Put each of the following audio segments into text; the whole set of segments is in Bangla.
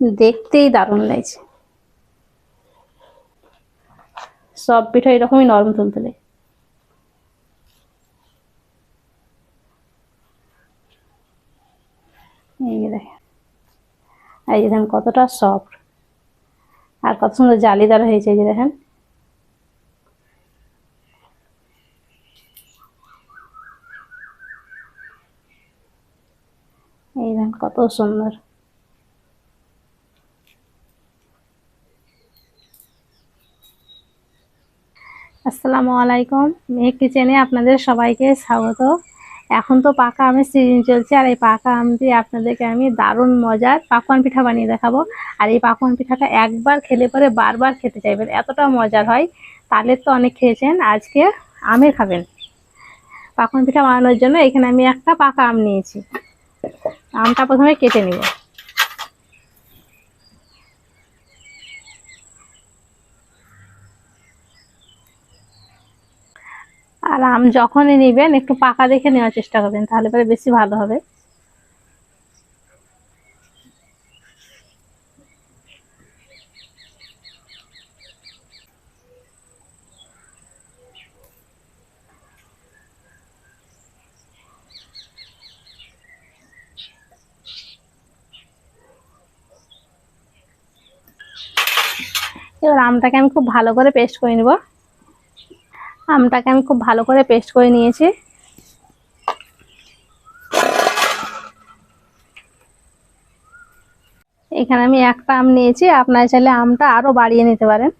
দেখতেই দারুণ লাগছে। সব পিঠা এরকমই নরম তুলতুলে এই যে দেখেন। এই যে দেখেন কতটা সফট আর কত সুন্দর জালিদার হয়েছে, এই যে দেখেন। এই দেখেন কত সুন্দর। আসসালামু আলাইকুম। মেঘ কিচেনে আপনাদের সবাইকে স্বাগত। এখন তো পাকা আমের সিজন চলছে, আর এই পাকা আম দিয়ে আপনাদেরকে আমি দারুণ মজার পাকোয়ান পিঠা বানিয়ে দেখাবো। আর এই পাকোয়ান পিঠাটা একবার খেলে পরে বারবার খেতে চাইবেন এতটা মজার হয়। তালের তো অনেক খেয়েছেন, আজকে আমের খাবেন। পাকোয়ান পিঠা বানানোর জন্য এখানে আমি একটা পাকা আম নিয়েছি। আমটা প্রথমে কেটে নিব। আর আম যখনই নেবেন, একটু পাকা দেখে নেওয়ার চেষ্টা করবেন, তাহলে পরে বেশি ভালো হবে। এবার আমটাকে আমি খুব ভালো করে পেস্ট করে নেব। আমটাকে আমি খুব ভালো করে পেস্ট করে নিয়েছি। এখানে আমি একটা আম নিয়েছি, আপনার চাইলে আমটা আরও বাড়িয়ে নিতে পারেন।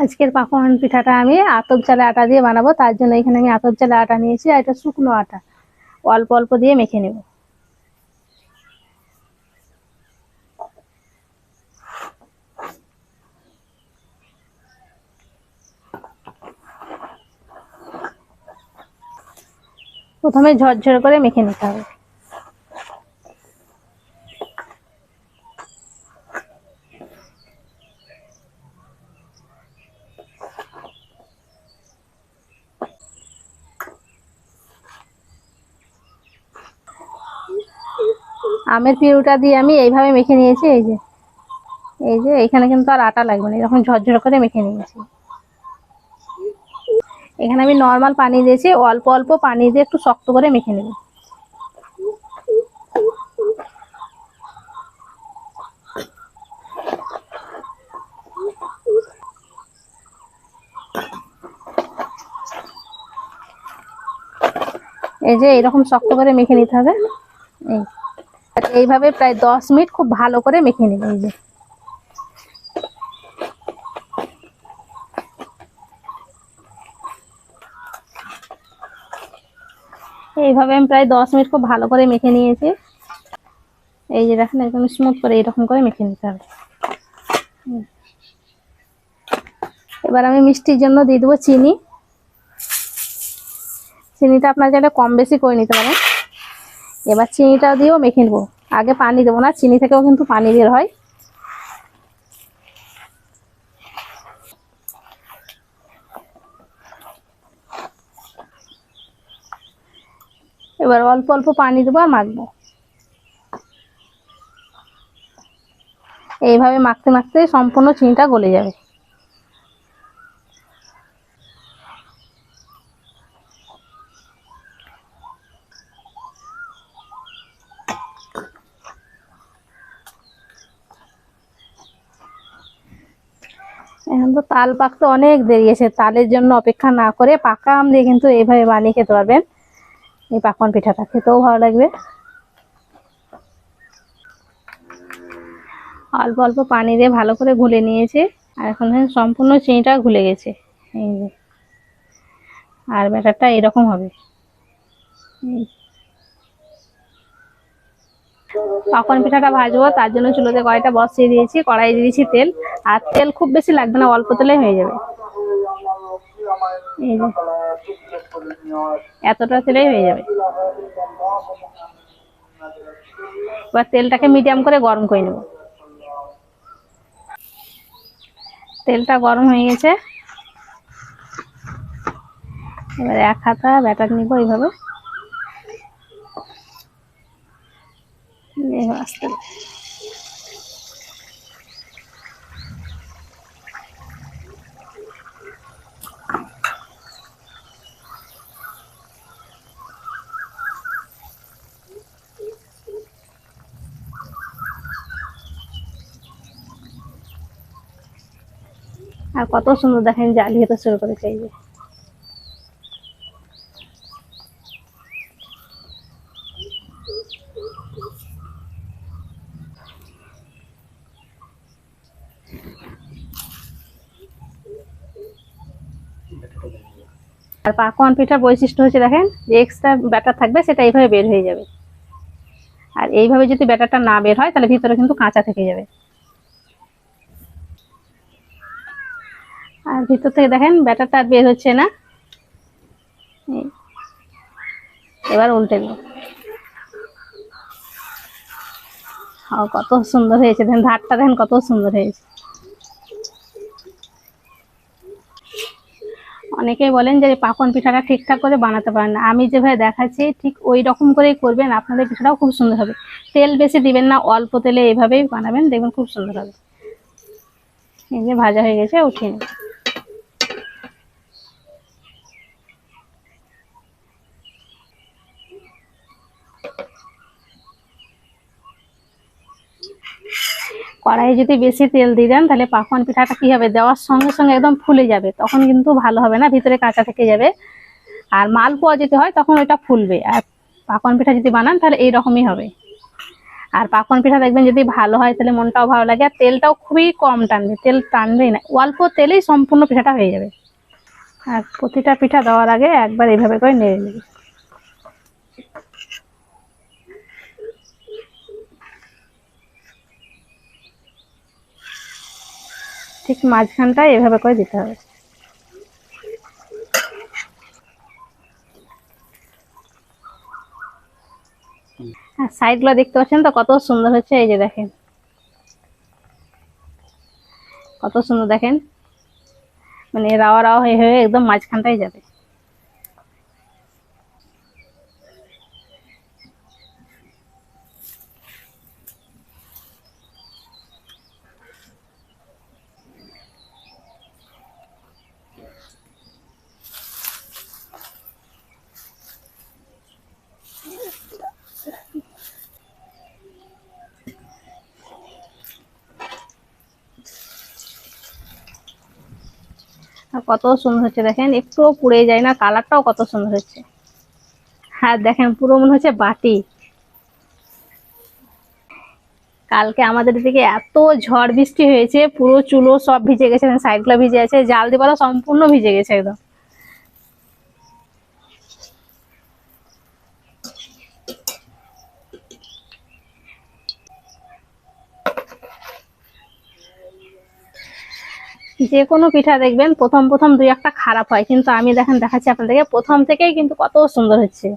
আজকের পাকোয়ান পিঠাটা আমি আতপ চালে আটা দিয়ে বানাবো, তার জন্য এখানে আমি আতপ চালে আটা নিয়েছি আর এটা শুকনো আটা। অল্প অল্প দিয়ে মেখে নেব। প্রথমে ঝরঝর করে মেখে নিতে হবে। আমের পিউটা দিয়ে আমি এইভাবে মেখে নিয়েছি, এই যে। এই যে এখানে কিন্তু আর আটা লাগবে না, এরকম ঝরঝর করে মেখে নিয়েছি। এখানে আমি নর্মাল পানি দিয়েছি, অল্প অল্প পানি দিয়ে একটু শক্ত করে মেখে নেব। এই যে এরকম শক্ত করে মেখে নিতে হবে। এই। এইভাবে প্রায় দশ মিনিট খুব ভালো করে মেখে নেবে, এই যে। এইভাবে আমি প্রায় দশ মিনিট খুব ভালো করে মেখে নিয়েছি। এই যে দেখেন একদম স্মুথ করে এরকম করে মেখে নিতে হবে। এবার আমি মিষ্টির জন্য দিয়ে দেবো চিনি। চিনিটা আপনার চাইলে কম বেশি করে নিতে পারেন। এবার চিনিটা দিয়েও মেখে নেব। আগে পানি দেবো না, চিনি থেকেও কিন্তু পানি বের হয়। এবার অল্প অল্প পানি দেবো আর মাখবো। এইভাবে মাখতে মাখতে সম্পূর্ণ চিনিটা গলে যাবে। এখন তো তাল পাকতে অনেক দেরি আছে তালের জন্য অপেক্ষা না করে পাকা আম দিয়ে কিন্তু এইভাবে বানিয়ে খেতে পারবেন। এই পাকন পিঠাটা খেতেও ভালো লাগবে। অল্প অল্প পানি দিয়ে ভালো করে গুলে নিয়েছে। আর এখন দেখেন সম্পূর্ণ চিনিটা ঘুলে গেছে। এই যে। আর ব্যাটারটা এরকম হবে। পাকন পিঠাটা ভাজবো, তার জন্য চুলোতে কড়াইটা বসিয়ে দিয়েছি। কড়াই দিয়েছি তেল। আর তেল খুব বেশি লাগবে না, অল্প তেলে হয়ে যাবে। এতটা তেলেই হয়ে যাবে। এবার তেলটাকে মিডিয়াম করে গরম করে নেব। তেলটা গরম হয়ে গেছে। এবার এক হাতা ব্যাটার নিব এইভাবে আস্তে। আর কত সুন্দর দেখেন জালি হতে শুরু করেছে এই যে। আর পাকোয়ান পিঠার বৈশিষ্ট্য হচ্ছে দেখেন, যে এক্সট্রা ব্যাটার থাকবে সেটা এইভাবে বের হয়ে যাবে। আর এইভাবে যদি ব্যাটারটা না বের হয়, তাহলে ভিতরে কিন্তু কাঁচা থেকে যাবে। আর ভিতর থেকে দেখেন ব্যাটারটা আর বের হচ্ছে না। এবার উল্টে দেবো কত সুন্দর হয়েছে। দেখেন, ধারটা দেখেন, কত সুন্দর হয়েছে। অনেকেই বলেন যে পাকন পিঠাটা ঠিকঠাক করে বানাতে পারেন না। আমি যেভাবে দেখাচ্ছি, ঠিক ওই রকম করেই করবেন। আপনাদের পিঠাটাও খুব সুন্দর হবে। তেল বেশি দিবেন না, অল্প তেলে এইভাবেই বানাবেন। দেখবেন খুব সুন্দর হবে। এই যে ভাজা হয়ে গেছে, উঠিয়ে নেব কড়াইয়ে যদি বেশি তেল দিয়ে দেন, তাহলে পাকন পিঠাটা কি হবে? দেওয়ার সঙ্গে সঙ্গে একদম ফুলে যাবে। তখন কিন্তু ভালো হবে না, ভিতরে কাঁচা থেকে যাবে। আর মালপোয়া যদি হয়, তখন ওইটা ফুলবে। আর পাকন পিঠা যদি বানান, তাহলে এইরকমই হবে। আর পাকন পিঠা দেখবেন যদি ভালো হয়, তাহলে মনটাও ভালো লাগে। আর তেলটাও খুবই কম টানবে, তেল টানবেই না। অল্প তেলেই সম্পূর্ণ পিঠাটা হয়ে যাবে। আর প্রতিটা পিঠা দেওয়ার আগে একবার এইভাবে করে নেড়ে নেবে। ঠিক মাঝখানটা এভাবে করে দিতে হবে। সাইড সাইডগুলো দেখতে পাচ্ছেন তো? কত সুন্দর হচ্ছে এই যে দেখেন। কত সুন্দর দেখেন। মানে রাওয়া রাওয়া হয়ে হয়ে একদম মাঝখানটাই যাবে। কত সুন্দর হচ্ছে দেখেন একটুও পুড়ে যায় না, কালারটাও কত সুন্দর হচ্ছে। হ্যাঁ দেখেন, পুরো মনে হচ্ছে বাটি। কালকে আমাদের দিকে এত ঝড় বৃষ্টি হয়েছে, পুরো চুলো সব ভিজে গেছে, সাইডগুলো ভিজে আছে, জাল দিবালা সম্পূর্ণ ভিজে গেছে একদম। যে কোনো পিঠা দেখবেন, প্রথম প্রথম দুই একটা খারাপ হয়। কিন্তু আমি দেখেন, দেখাচ্ছি আপনাদেরকে, প্রথম থেকেই কিন্তু কত সুন্দর হচ্ছে।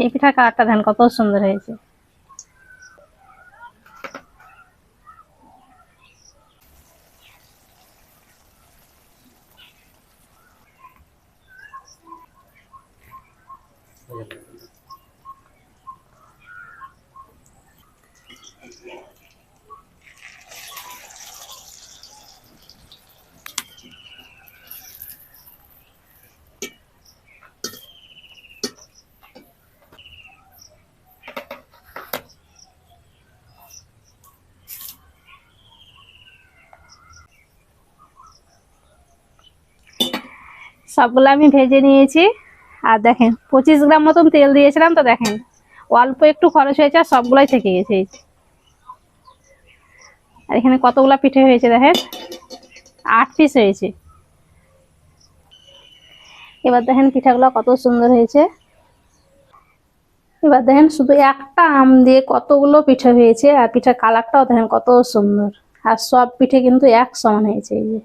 এই পিঠার কালারটা দেখেন কত সুন্দর হয়েছে। সবগুলো আমি ভেজে নিয়েছি। আর দেখেন, পঁচিশ গ্রাম মতন তেল দিয়েছিলাম তো দেখেন, অল্প একটু খরচ হয়েছে আর সবগুলাই থেকে গেছে। আর এখানে কতগুলো পিঠে হয়েছে দেখেন, আট পিস হয়েছে। এবার দেখেন পিঠাগুলো কত সুন্দর হয়েছে। এবার দেখেন শুধু একটা আম দিয়ে কতগুলো পিঠে হয়েছে, আর পিঠার কালারটাও দেখেন কত সুন্দর। আর সব পিঠে কিন্তু এক সমান হয়েছে এই যে।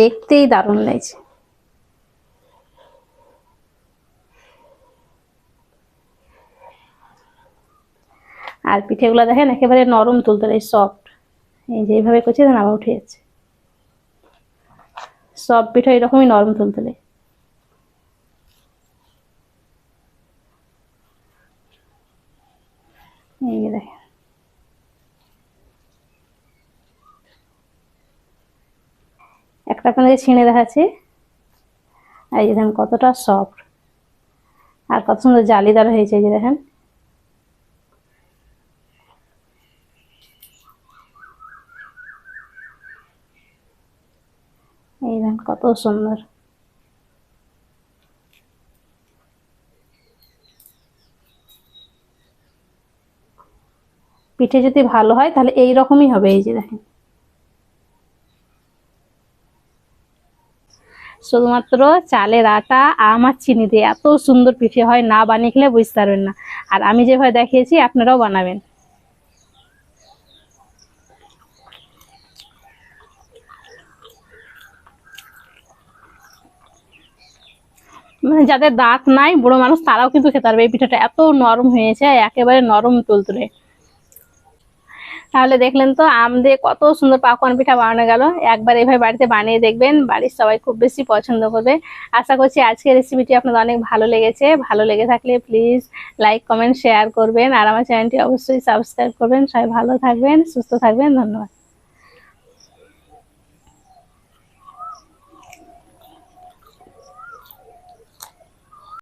দেখতেই দারুণ লাগছে। আর পিঠেগুলো দেখেন একেবারে নরম তুলতুলে সফট এই যে এইভাবে করছে দেন আবার উঠে যাচ্ছে। সব পিঠা এরকমই নরম তুলতুলে এই দেখেন। একটা আপনাদের ছিঁড়ে দেখাচ্ছি। এই যে দেখেন কতটা সফট আর কত সুন্দর জালিদার হয়েছে, এই যে দেখেন। এই কত সুন্দর পিঠে যদি ভালো হয়, তাহলে এই রকমই হবে এই যে দেখেন। শুধুমাত্র চালের আটা, আম আর চিনি দিয়ে এত সুন্দর পিঠে হয়, না বানিয়ে খেলে বুঝতে পারবেন না। আর আমি যেভাবে দেখিয়েছি, আপনারাও বানাবেন। মানে যাদের দাঁত নাই, বুড়ো মানুষ, তারাও কিন্তু খেতে পারবে এই পিঠাটা এত নরম হয়েছে, একেবারে নরম তুলতুলে। তাহলে দেখলেন তো, আম দিয়ে কত সুন্দর পাকোয়ান পিঠা বানানো গেল। একবার এভাবে বাড়িতে বানিয়ে দেখবেন, বাড়ির সবাই খুব বেশি পছন্দ করবে। আশা করছি আজকের রেসিপিটি আপনাদের অনেক ভালো লেগেছে। ভালো লেগে থাকলে প্লিজ লাইক কমেন্ট শেয়ার করবেন। আর আমার চ্যানেলটি অবশ্যই সাবস্ক্রাইব করবেন। সবাই ভালো থাকবেন, সুস্থ থাকবেন। ধন্যবাদ।